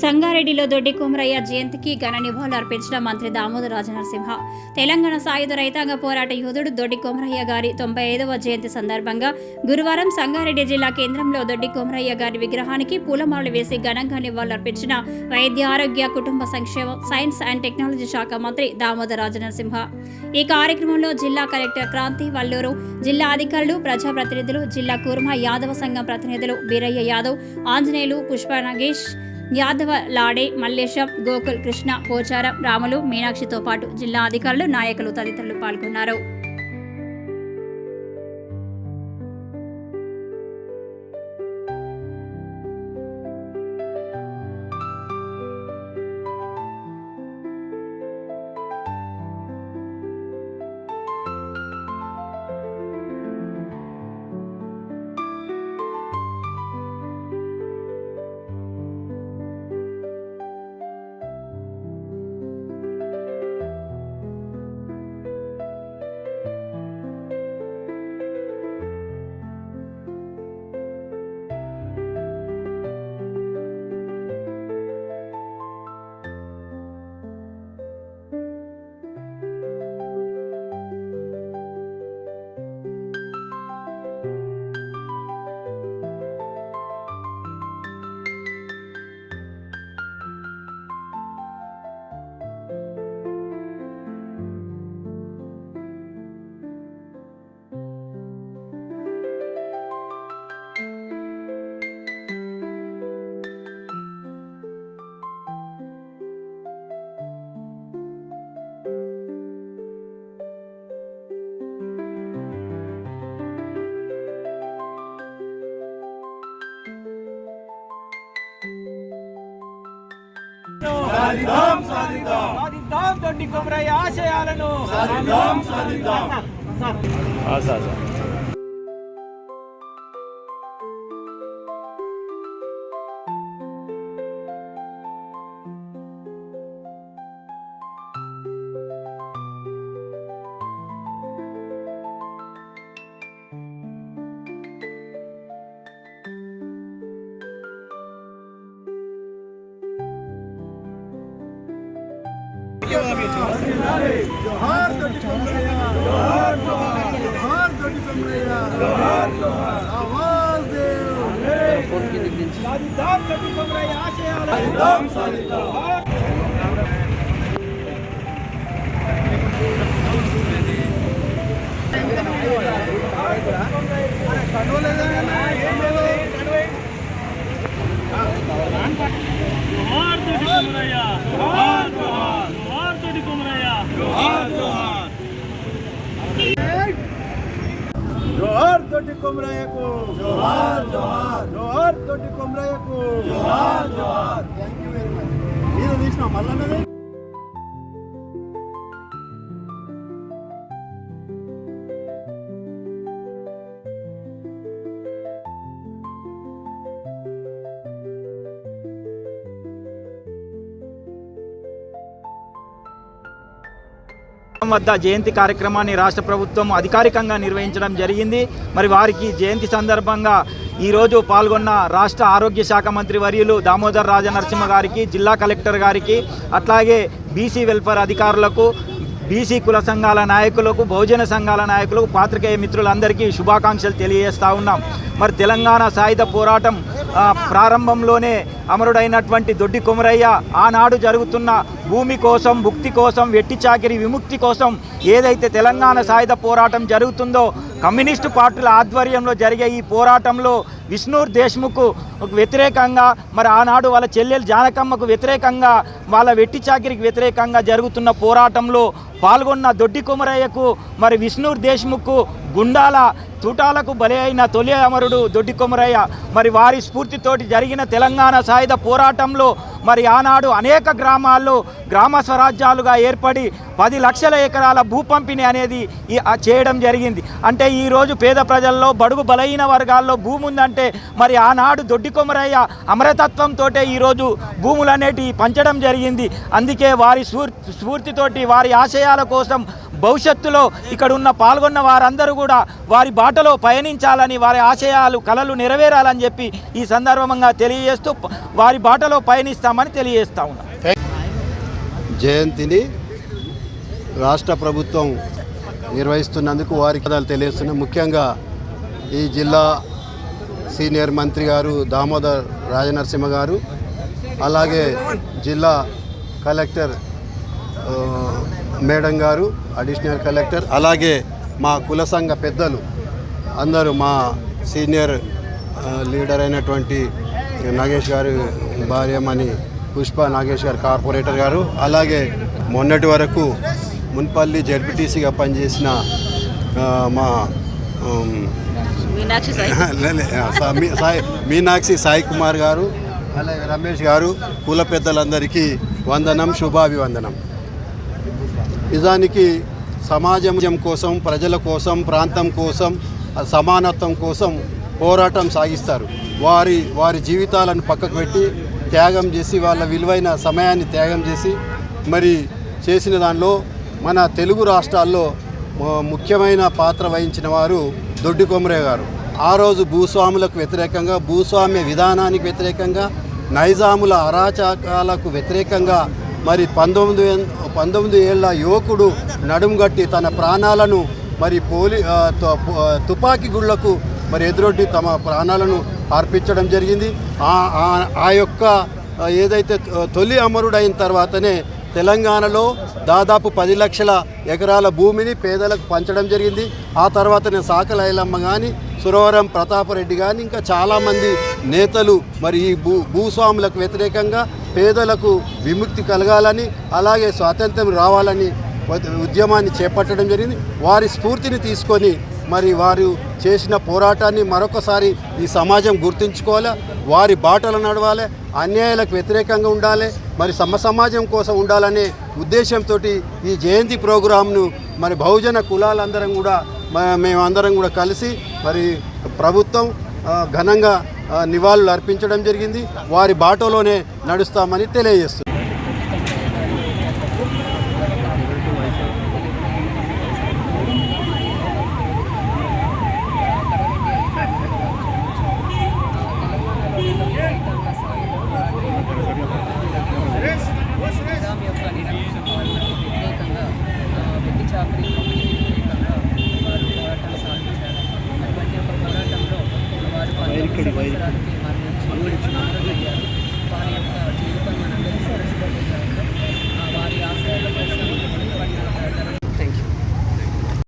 సంగారెడ్డిలో దొడ్డి కుమరయ్య జయంతికి ఘన నివాళులు అర్పించిన మంత్రి దామోదర రాజనరసింహ. తెలంగాణ సాయుధ రైతాంగ పోరాట యోధుడు దొడ్డి కుమరయ్య గారి తొంభై ఐదవ జయంతి సందర్భంగా గురువారం సంగారెడ్డి జిల్లా కేంద్రంలో దొడ్డి కుమరయ్య గారి విగ్రహానికి పూలమాలలు వేసి ఘనంగా నివాళులర్పించిన వైద్య ఆరోగ్య కుటుంబ సంక్షేమ సైన్స్ అండ్ టెక్నాలజీ శాఖ మంత్రి దామోదర రాజనరసింహ. ఈ కార్యక్రమంలో జిల్లా కలెక్టర్ క్రాంతి వల్లూరు జిల్లా అధికారులు ప్రజాప్రతినిధులు జిల్లా కుర్మ యాదవ సంఘం ప్రతినిధులు బీరయ్య యాదవ్ ఆంజనేయులు పుష్ప నగేష్ యాదవ లాడే మల్లేశం గోకుల్ కృష్ణ పోచారం రాములు మీనాక్షితో పాటు జిల్లా అధికారులు నాయకులు తదితరులు పాల్గొన్నారు. సాధిద్దాం. సాధిద్దాం దొడ్డి కొమరయ్య ఆశయాలను. సాధిద్దాం సాధిద్దాం. జోహార్ దొడ్డి కమరయ్య జోహార్ జోహార్ కన్నులేదా వద్ద జయంతి కార్యక్రమాన్ని రాష్ట్ర ప్రభుత్వం అధికారికంగా నిర్వహించడం జరిగింది. మరి వారికి జయంతి సందర్భంగా ఈరోజు పాల్గొన్న రాష్ట్ర ఆరోగ్య శాఖ మంత్రి వర్యులు దామోదర్ రాజనరసింహ గారికి జిల్లా కలెక్టర్ గారికి అట్లాగే బీసీ వెల్ఫేర్ అధికారులకు బీసీ కుల సంఘాల నాయకులకు బహుజన సంఘాల నాయకులకు పాత్రికేయ మిత్రులందరికీ శుభాకాంక్షలు తెలియజేస్తా ఉన్నాం. మరి తెలంగాణ సాయుధ పోరాటం ప్రారంభంలోనే అమరుడైనటువంటి దొడ్డి కొమరయ్య ఆనాడు జరుగుతున్న భూమి కోసం భుక్తి కోసం వెట్టి చాకిరి విముక్తి కోసం ఏదైతే తెలంగాణ సాయుధ పోరాటం జరుగుతుందో కమ్యూనిస్టు పార్టీల ఆధ్వర్యంలో జరిగే ఈ పోరాటంలో విష్ణూర్ దేశ్ముఖ్ వ్యతిరేకంగా మరి ఆనాడు వాళ్ళ చెల్లెలు జానకమ్మకు వ్యతిరేకంగా వాళ్ళ వెట్టి చాకిరికి వ్యతిరేకంగా జరుగుతున్న పోరాటంలో పాల్గొన్న దొడ్డి కుమరయ్యకు మరి విష్ణూర్ దేశ్ముఖ్ గుండాల తుటాలకు బలి అయిన తొలి అమరుడు దొడ్డి కొమరయ్య. మరి వారి స్ఫూర్తితోటి జరిగిన తెలంగాణ సాయుధ పోరాటంలో మరి ఆనాడు అనేక గ్రామాల్లో గ్రామ స్వరాజ్యాలుగా ఏర్పడి పది లక్షల ఎకరాల భూపంపిణీ అనేది చేయడం జరిగింది. అంటే ఈరోజు పేద ప్రజల్లో బడుగు బలహీన వర్గాల్లో భూమి ఉందంటే మరి ఆనాడు దొడ్డి కొమరయ్య అమరతత్వంతో ఈరోజు భూములు అనేటివి పంచడం జరిగింది. అందుకే వారి స్ఫూర్తి స్ఫూర్తితోటి వారి ఆశయాల కోసం భవిష్యత్తులో ఇక్కడ ఉన్న పాల్గొన్న వారందరూ కూడా వారి బాటలో పయనించాలని వారి ఆశయాలు కలలు నెరవేరాలని చెప్పి ఈ సందర్భంగా తెలియజేస్తూ వారి బాటలో పయనిస్తామని తెలియజేస్తా ఉన్నాం. జయంతిని రాష్ట్ర ప్రభుత్వం నిర్వహిస్తున్నందుకు వారి కథలు తెలియజేస్తున్నాం. ముఖ్యంగా ఈ జిల్లా సీనియర్ మంత్రి గారు దామోదర్ రాజనరసింహ గారు అలాగే జిల్లా collector madam garu additional collector అలాగే మా కుల సంఘ పెద్దలు అందరూ మా సీనియర్ లీడర్ అయినటువంటి నాగేష్ గారు భార్యమణి పుష్ప నాగేష్ గారు కార్పొరేటర్ గారు అలాగే మొన్నటి వరకు మున్పల్లి జడ్పీటీసీగా పనిచేసిన మా మీనాక్షి సాయి కుమార్ గారు అలాగే రమేష్ గారు కుల పెద్దలందరికీ వందనం శుభాభివందనం. నిజానికి సమాజం కోసం ప్రజల కోసం ప్రాంతం కోసం సమానత్వం కోసం పోరాటం సాగిస్తారు. వారి వారి జీవితాలను పక్కకు పెట్టి త్యాగం చేసి వాళ్ళ విలువైన సమయాన్ని త్యాగం చేసి మరి చేసిన దానిలో మన తెలుగు రాష్ట్రాల్లో ముఖ్యమైన పాత్ర వహించిన వారు దొడ్డి కొమరే గారు. ఆ రోజు భూస్వాములకు వ్యతిరేకంగా భూస్వామ్య విధానానికి వ్యతిరేకంగా నైజాముల అరాచకాలకు వ్యతిరేకంగా మరి పంతొమ్మిది పంతొమ్మిది ఏళ్ళ యువకుడు నడుంగట్టి తన ప్రాణాలను మరి పోలీ త- తుపాకీ గుళ్ళకు మరి ఎదురొడ్డి తమ ప్రాణాలను అర్పించడం జరిగింది. ఆ- ఆ- ఆ యొక్క ఏదైతే తొలి అమరుడైన తర్వాతనే తెలంగాణలో దాదాపు పది లక్షల ఎకరాల భూమిని పేదలకు పంచడం జరిగింది. ఆ తర్వాతనే సాకలైలమ్మ కానీ సురవరం ప్రతాపరెడ్డి కానీ ఇంకా చాలామంది నేతలు మరి ఈ భూ భూస్వాములకు వ్యతిరేకంగా పేదలకు విముక్తి కలగాలని అలాగే స్వాతంత్రం రావాలని ఉద్యమాన్ని చేపట్టడం జరిగింది. వారి స్ఫూర్తిని తీసుకొని మరి వారు చేసిన పోరాటాన్ని మరొకసారి ఈ సమాజం గుర్తుంచుకోవాలి. వారి బాటలు నడవాలి. అన్యాయాలకు వ్యతిరేకంగా ఉండాలి. మరి సమ సమాజం కోసం ఉండాలనే ఉద్దేశంతో ఈ జయంతి ప్రోగ్రాంను మరి బహుజన కులాలందరం కూడా మేమందరం కూడా కలిసి మరి ప్రభుత్వం ఘనంగా నివాళులు అర్పించడం జరిగింది. వారి బాటలోనే నడుస్తామని తెలియజేస్తుంది నిజాం యొక్క నిరంకుశపాలనకు వ్యతిరేకంగా ఆ, వెట్టి చాకరీ వ్యతిరేకంగా వారు పోరాటం